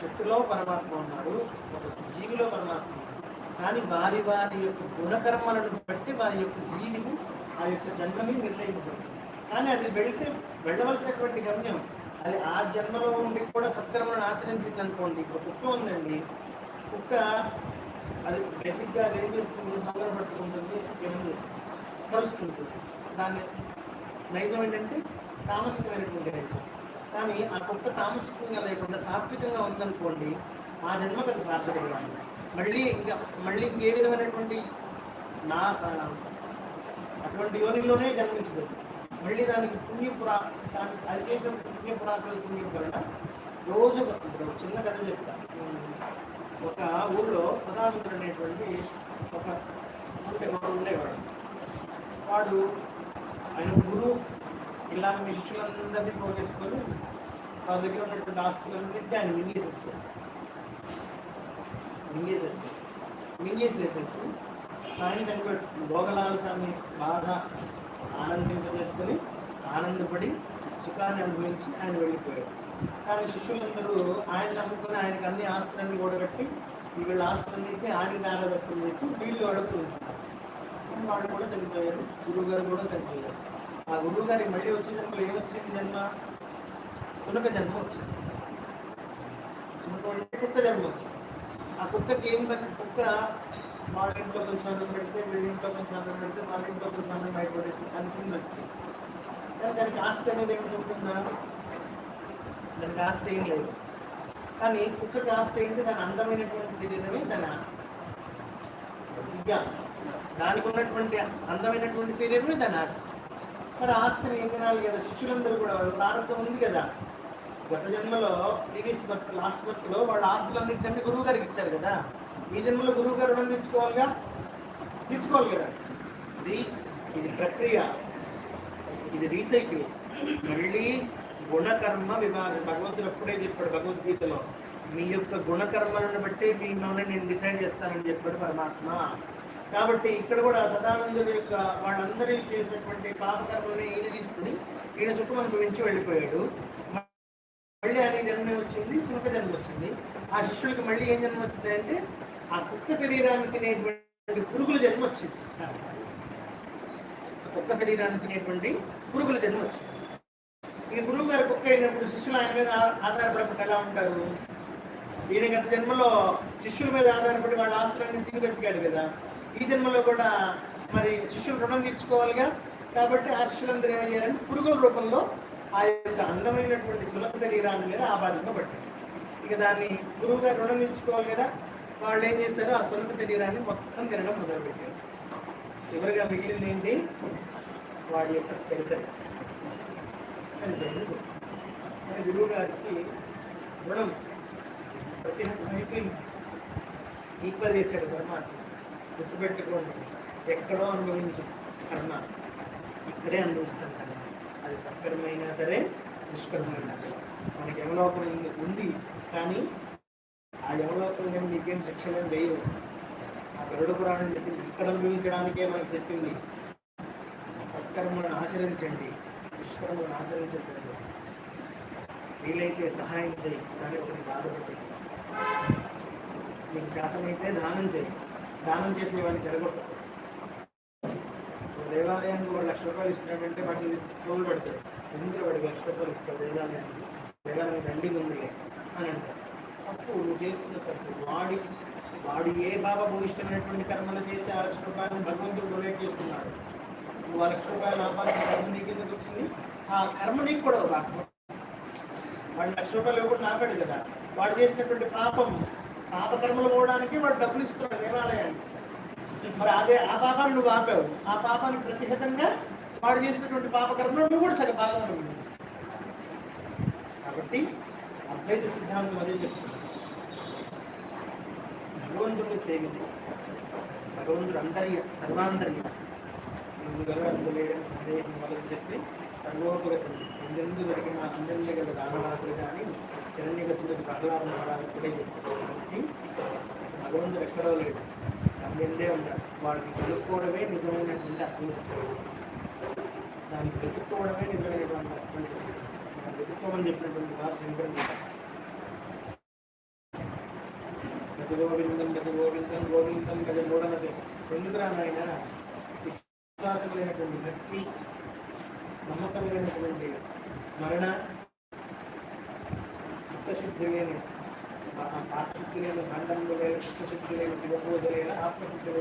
చెట్టులో పరమాత్మ ఉన్నాడు ఒక జీవిలో పరమాత్మ కానీ వారి వారి యొక్క గుణకర్మలను బట్టి వారి యొక్క జీవిని ఆ యొక్క జన్మని నిర్ణయించబడుతుంది. కానీ అది వెళితే వెళ్ళవలసినటువంటి గమ్యం అది ఆ జన్మలో ఉండి కూడా సత్కర్మలను ఆచరించింది అనుకోండి ఇప్పుడు కుక్క ఉందండి. కుక్క అది బేసిక్గా ఏం చేస్తుంది? హంగర్ పట్టుకుంటుంది ఏం చేస్తుంది? కలుసుకుంటుంది దాన్ని నైజం ఏంటంటే తామసికమైనటువంటి నైజం. కానీ ఆ కుక్క తామసికంగా లేకుండా సాత్వికంగా ఉందనుకోండి ఆ జన్మకు అది సార్థకం మళ్ళీ ఇంకా మళ్ళీ ఇంకే విధమైనటువంటి నా అటువంటి యోనిలోనే జన్మించదు. మళ్ళీ దానికి పుణ్యపురా దానికి అది చేసిన పుణ్యపురాకుల పుణ్యం వలన రోజు చిన్న కథ చెప్తా. ఒక ఊళ్ళో సదానందుడు అనేటువంటి ఒక ఉంటే ఉండేవాడు. వాడు ఆయన గురువు ఇలాంటి మీ పోగేసుకొని వాళ్ళ దగ్గర ఉన్నటువంటి ఆస్తులన్నింటినీ ఆయన మింగేసేస్తాడు మింగేసేసి మింగేసేసేసి ఆయన చనిపోయాడు భోగలాల స్వామి బాగా ఆనందింపజేసుకొని ఆనందపడి సుఖాన్ని అనుభవించి ఆయన వెళ్ళిపోయాడు. కానీ శిష్యులందరూ ఆయన నమ్ముకుని ఆయనకి అన్ని ఆస్తులన్నీ కూడగట్టి వీళ్ళ ఆస్తులన్నింటినీ ఆయన దారదత్తం చేసి వీళ్ళు అడుగుతుంటారు వాళ్ళు కూడా చనిపోయారు గురువు గారు కూడా చనిపోయారు. ఆ గురువు గారికి మళ్ళీ వచ్చే జన్మలో ఏమొచ్చింది జన్మ? సునక జన్మ వచ్చింది. సునక అంటే కుక్క జన్మ వచ్చింది. ఆ కుక్కకి ఏం పని? కుక్క వాళ్ళ ఇంట్లో కొంచెం అన్నం పెడితే వీళ్ళ ఇంట్లో కొంచెం అన్నం పెడితే వాళ్ళ ఇంట్లో కొంచెం అన్నం బయట పడేస్తుంది అని చిన్న వచ్చింది. కానీ దానికి ఆస్తి అనేది ఏమిటి ఉంటుందా దానికి ఆస్తి ఏం లేదు. కానీ కుక్కకి ఆస్తి ఏంటి? దాని అందమైనటువంటి శరీరమే దాని ఆస్తి. దానికి ఉన్నటువంటి అందమైనటువంటి శరీరమే దాని ఆస్తి. మరి ఆస్తిని ఏం తినాలి కదా? శిష్యులందరూ కూడా వాళ్ళ ప్రారంభం ఉంది కదా? గత జన్మలో ప్రీవియస్ బర్త్ లాస్ట్ బర్త్లో వాళ్ళ ఆస్తులన్నింటినీ గురువు గారికి ఇచ్చారు కదా? ఈ జన్మలో గురువు గారు రుణం తెచ్చుకోవాలిగా తెచ్చుకోవాలి కదా? ఇది ఇది ప్రక్రియ. ఇది రీసైకిల్. మళ్ళీ గుణకర్మ విభాగం భగవంతుడు అప్పుడే చెప్పాడు భగవద్గీతలో మీ యొక్క గుణకర్మలను బట్టి మీ మిమ్మల్ని నేను డిసైడ్ చేస్తానని చెప్పాడు పరమాత్మ. కాబట్టి ఇక్కడ కూడా సదానందుడు యొక్క వాళ్ళందరూ చేసినటువంటి పాపకర్మల్ని ఈయన తీసుకుని ఈయన సుఖం అనుభవించి వెళ్ళిపోయాడు. మళ్ళీ ఆయన జన్మ వచ్చింది సుఖ జన్మ వచ్చింది. ఆ శిష్యుడికి మళ్ళీ ఏం జన్మ వచ్చింది అంటే ఆ కుక్క శరీరాన్ని తినేటువంటి పురుగుల జన్మ వచ్చింది. కుక్క శరీరాన్ని తినేటువంటి పురుగుల జన్మ వచ్చింది. ఈ గురువు గారు కుక్క అయినప్పుడు శిష్యులు ఆయన మీద ఆధారపడకుండా ఎలా ఉంటారు? ఈయన గత జన్మలో శిష్యుల మీద ఆధారపడి వాళ్ళ ఆస్తులన్నీ తిరిగి బతికాడు కదా. ఈ జన్మలో కూడా మరి శిష్యులు రుణం తీర్చుకోవాలిగా. కాబట్టి ఆ శిష్యులందరూ ఏమయ్యారంటే పురుగుల రూపంలో ఆ యొక్క అందమైనటువంటి సులభ శరీరాన్ని మీద ఆబాధింపబడ్డారు ఇక దాన్ని గురువు గారు రుణం తీర్చుకోవాలి కదా. వాళ్ళు ఏం చేశారు? ఆ సులభ శరీరాన్ని మొత్తం తినడం మొదలుపెట్టారు. చివరిగా మిగిలింది ఏంటి? వాడి యొక్క స్కెలిటన్. చనిపోయింది మరి గురువు గారికి రుణం ప్రతి అయిపోయింది. ఈక్వల్ చేశాడు పరమాత్మ. గుర్తుపెట్టుకోండి. ఎక్కడో అనుభవించు కర్మ. ఇక్కడే అనుభవిస్తాం కర్మ. అది సత్కర్మైనా సరే దుష్కర్మైనా సరే. మనకి యమలోకం ఉంది- కానీ ఆ యమలోకం కానీ నీకేం శిక్షణ వేయరు ఆ గరుడ పురాణం చెప్పింది ఇక్కడ అనుభవించడానికే మనకు చెప్పింది. సత్కర్మను ఆచరించండి. దుష్కర్మను ఆచరించండి వీలైతే సహాయం చేయి. కానీ ఒకటి బాధపడుతుంది నీకు చేతనైతే దానం చేయి. దానం చేసేవాడిని చెడగొట్టు దేవాలయానికి వాడు లక్ష రూపాయలు ఇస్తున్నాడంటే వాటిని రోజులు పెడతాడు ఎందుకు వాడికి లక్ష రూపాయలు ఇస్తావు దేవాలయానికి? దేవాలయం దండిగా ఉందిలే అని అంటారు. తప్పు నువ్వు చేస్తున్న తప్పు. వాడి వాడు ఏ బాబా ఇష్టమైనటువంటి కర్మలు చేసి ఆ లక్ష రూపాయలను భగవంతుడు డొనేట్ చేస్తున్నాడు. నువ్వు ఆ లక్ష రూపాయలు ఆపాల్సిన కర్మ నీకు ఎందుకు వచ్చింది? ఆ కర్మ నీకు కూడా వాడు లక్ష రూపాయలు ఇవ్వకుండా ఆపాడు కదా. వాడు చేసినటువంటి పాపం పాపకర్మలు పోవడానికి వాడు డబ్బులు ఇస్తున్నాడు దేవాలయానికి. మరి అదే ఆ పాపాన్ని నువ్వు ఆపావు. ఆ పాపానికి ప్రతిహతంగా వాడు చేసినటువంటి పాపకర్మలు నువ్వు కూడా సగ భాగం అనుభవించావు కాబట్టి అద్వైత సిద్ధాంతం అదే చెప్తుంది. భగవంతుడిని సేవించి. భగవంతుడు అంతర్య సర్వాంతర్య. ఇందుగల అందులేడని సందేహం వలన చెప్పి సర్వోపగతం ఎందెందు దొరికిన అందెందు గల దానవాదులు కానీ హిరణ్యకసుడికి ప్రహ్లాద మహారాజు కూడా చెప్తారు కాబట్టి భగవంతుడు ఎక్కడో లేడు అందెందే ఉంటాడు వాడిని కలుపుకోవడమే నిజమైనటువంటి అద్భుత సేవ దాన్ని వెతుక్కోవడమే నిజమైనటువంటి అద్భుత సేవ దాన్ని వెతుక్కోమని చెప్పినటువంటి వారు శంకరుడు భజ గోవిందం భజ గోవిందం గోవిందం భజ మూఢమతి ఎందుకురా నాయన విశ్వాసమైనటువంటి భక్తి ಮಮಕರಣಗೊಳ್ಳಿ ಸ್ಮರಣ ಚಿತ್ತಶುದ್ಧಿರೇನು ಆತ್ಮಶುದ್ಧಿರೇನು ಖಂಡಂಬುಲೆ ಚಿತ್ತಶುದ್ಧಿರೇನು ಶಿವಪೂಜರೇನು ಆತ್ಮಶುದ್ಧಿರೇನು